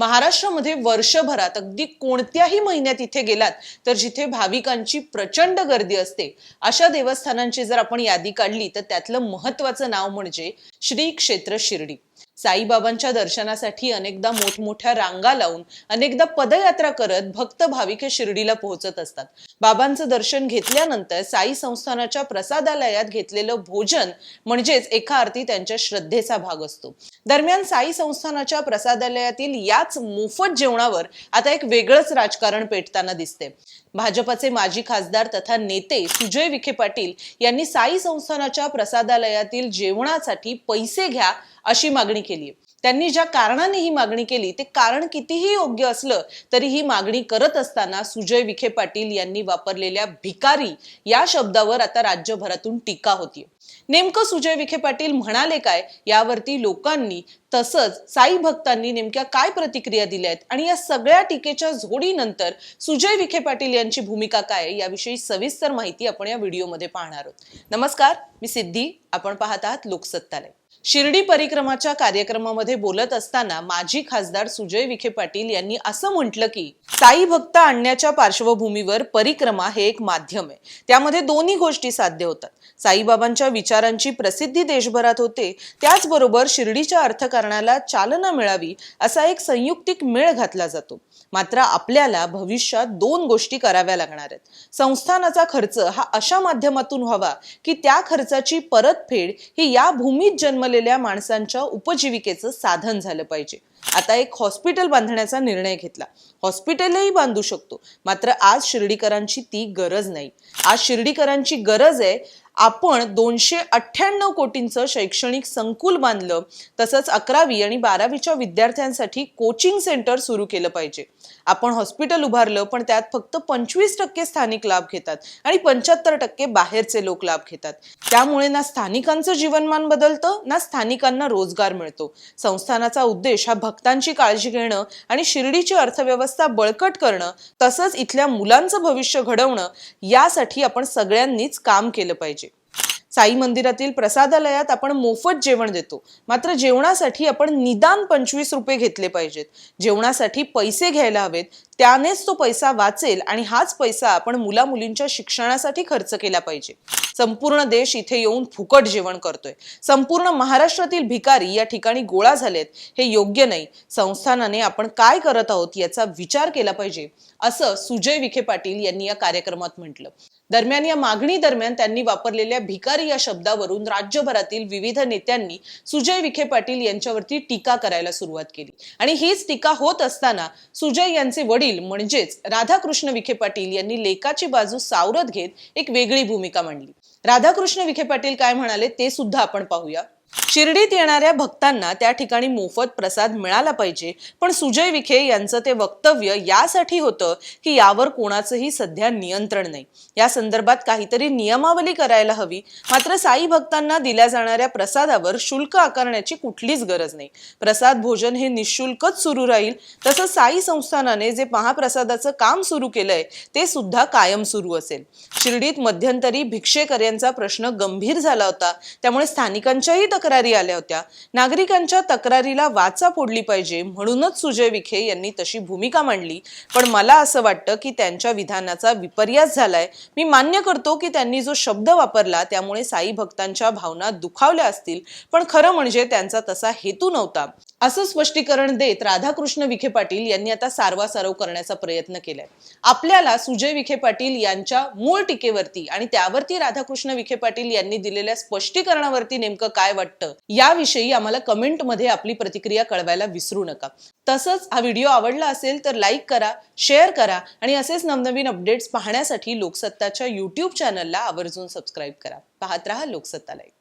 महाराष्ट्रामध्ये वर्षभरात अगदी कोणत्याही महिन्यात इथे गेलात तर जिथे भाविकांची प्रचंड गर्दी असते अशा देवस्थानांची जर आपण यादी काढली तर त्यातलं महत्वाचं नाव म्हणजे श्री क्षेत्र शिर्डी. साईबाबांच्या दर्शनासाठी अनेकदा मोठमोठ्या रांगा लावून अनेकदा पदयात्रा करत भक्त भाविक हे शिर्डीला पोहोचत असतात. बाबांचं दर्शन घेतल्यानंतर साई संस्थानाच्या प्रसादालयात घेतलेलं भोजन म्हणजेच एका अर्थी त्यांच्या श्रद्धेचा भाग असतो. दरम्यान साई संस्थानाच्या प्रसादालयातील याच मोफत जेवणावर आता एक वेगळंच राजकारण पेटताना दिसते भाजपचे माजी खासदार तथा नेते सुजय विखे पाटील यांनी साई संस्थानाच्या प्रसादालयातील जेवणासाठी पैसे घ्या अशी मागणी केली. आहे त्यांनी ज्या कारणाने ही मागणी केली ते कारण कितीही योग्य असलं तरी ही मागणी करत असताना सुजय विखे पाटील यांनी वापरलेल्या भिकारी या शब्दावर आता राज्यभरातून टीका होतीये. नेमकं सुजय विखे पाटील म्हणाले काय? यावरती लोकांनी तसंच साई भक्तांनी नेमक्या काय प्रतिक्रिया दिल्या आहेत? आणि या सगळ्या टीकेच्या झोडीनंतर सुजय विखे पाटील यांची भूमिका काय याविषयी सविस्तर माहिती आपण या व्हिडिओमध्ये पाहणार आहोत. नमस्कार मी सिद्धी. आपण पाहत आहात लोकसत्तालय शिर्डी परिक्रमाच्या कार्यक्रमामध्ये बोलत असताना माजी खासदार सुजय विखे पाटील यांनी असं म्हटलं की साई भक्त आणण्याच्या पार्श्वभूमीवर परिक्रमा हे एक माध्यम आहे. त्यामध्ये दोन्ही गोष्टी साध्य होतात. साईबाबांच्या विचारांची प्रसिद्धी देशभरात होते. त्याचबरोबर शिर्डीच्या अर्थकार राजकारणाला चालना मिळावी असा एक संयुक्तिक मेळ घातला जातो. मात्र आपल्याला भविष्यात दोन गोष्टी कराव्या लागणार आहेत. संस्थानाचा खर्च हा अशा माध्यमातून व्हावा की त्या खर्चाची परतफेड ही या भूमीत जन्मलेल्या माणसांच्या उपजीविकेचं साधन झालं पाहिजे. आता एक हॉस्पिटल बांधण्याचा निर्णय घेतला. हॉस्पिटलही बांधू शकतो. मात्र आज शिर्डीकरांची ती गरज नाही. आज शिर्डीकरांची गरज आहे आपण दोनशे अठ्ठ्याण्णव कोटींचं शैक्षणिक संकुल बांधलं तसंच अकरावी आणि बारावीच्या विद्यार्थ्यांसाठी कोचिंग सेंटर सुरू केलं पाहिजे. आपण हॉस्पिटल उभारलं पण त्यात फक्त पंचवीस टक्के स्थानिक लाभ घेतात आणि पंच्याहत्तर टक्के बाहेरचे लोक लाभ घेतात. त्यामुळे ना स्थानिकांचं जीवनमान बदलतं ना स्थानिकांना रोजगार मिळतो. संस्थानाचा उद्देश हा भक्तांची काळजी घेणं आणि शिर्डीची अर्थव्यवस्था बळकट करणं तसंच इथल्या मुलांचं भविष्य घडवणं यासाठी आपण सगळ्यांनीच काम केलं पाहिजे. साई मंदिरातील प्रसादालयात आपण मोफत जेवण देतो. मात्र जेवणासाठी आपण निदान पंचवीस रुपये घेतले पाहिजेत. जेवणासाठी पैसे घ्यायला हवेत त्यानेच तो पैसा वाचेल आणि हाच पैसा आपण मुला मुलींच्या शिक्षणासाठी खर्च केला पाहिजे. संपूर्ण देश इथे येऊन फुकट जेवण करतोय. संपूर्ण महाराष्ट्रातील भिकारी या ठिकाणी गोळा झालेत. हे योग्य नाही. संस्थानाने आपण काय करत आहोत याचा विचार केला पाहिजे असं सुजय विखे पाटील यांनी या कार्यक्रमात म्हटलं. दरम्यान या मागणी दरम्यान त्यांनी वापरलेल्या भिकारी या शब्दावरून राज्यभरातील विविध नेत्यांनी सुजय विखे पाटील यांच्यावरती टीका करायला सुरुवात केली. आणि हीच टीका होत असताना सुजय यांचे वडील म्हणजेच राधाकृष्ण विखे पाटील यांनी लेखाची बाजू सावरत घेत एक वेगळी भूमिका मांडली. राधाकृष्ण विखे पाटील काय म्हणाले ते सुद्धा आपण पाहूया. शिर्डीत येणाऱ्या भक्तांना त्या ठिकाणी मोफत प्रसाद मिळाला पाहिजे. पण सुजय विखे यांचं ते वक्तव्य यासाठी होतं की यावर कोणाचंही सध्या नियंत्रण नाही. या संदर्भात काहीतरी नियमावली करायला हवी. मात्र साई भक्तांना दिल्या जाणाऱ्या प्रसादावर शुल्क आकारण्याची कुठलीच गरज नाही. प्रसाद भोजन हे निशुल्कच सुरू राहील. तसंच साई संस्थानाने जे महाप्रसादाचं काम सुरू केलंय ते सुद्धा कायम सुरू असेल. शिर्डीत मध्यंतरी भिक्षेकर्यांचा प्रश्न गंभीर झाला होता. त्यामुळे स्थानिकांच्याही तक्रारी आल्या होत्या. नागरिकांच्या तक्रारीला वाचा फोडली पाहिजे म्हणूनच सुजय विखे यांनी तशी भूमिका मांडली. पण मला असं वाटतं की त्यांच्या विधानाचा विपर्यास झालाय. मी मान्य करतो की त्यांनी जो शब्द वापरला त्यामुळे साई भक्तांच्या भावना दुखावल्या असतील पण खरं म्हणजे त्यांचा तसा हेतू नव्हता. असं स्पष्टीकरण देत राधाकृष्ण विखे पाटील यांनी आता सारवासारव करण्याचा प्रयत्न केलाय. आपल्याला सुजय विखे पाटील यांच्या मूळ टीकेवरती आणि त्यावरती राधाकृष्ण विखे पाटील यांनी दिलेल्या स्पष्टीकरणावरती नेमकं काय वाटतं? याविषयी आम्हाला कमेंटमध्ये आपली प्रतिक्रिया कळवायला विसरू नका. तसंच हा व्हिडिओ आवडला असेल तर लाईक करा शेअर करा आणि असेच नवनवीन अपडेट्स पाहण्यासाठी लोकसत्ताच्या यूट्यूब चॅनलला आवर्जून सबस्क्राईब करा. पाहत रहा लाईक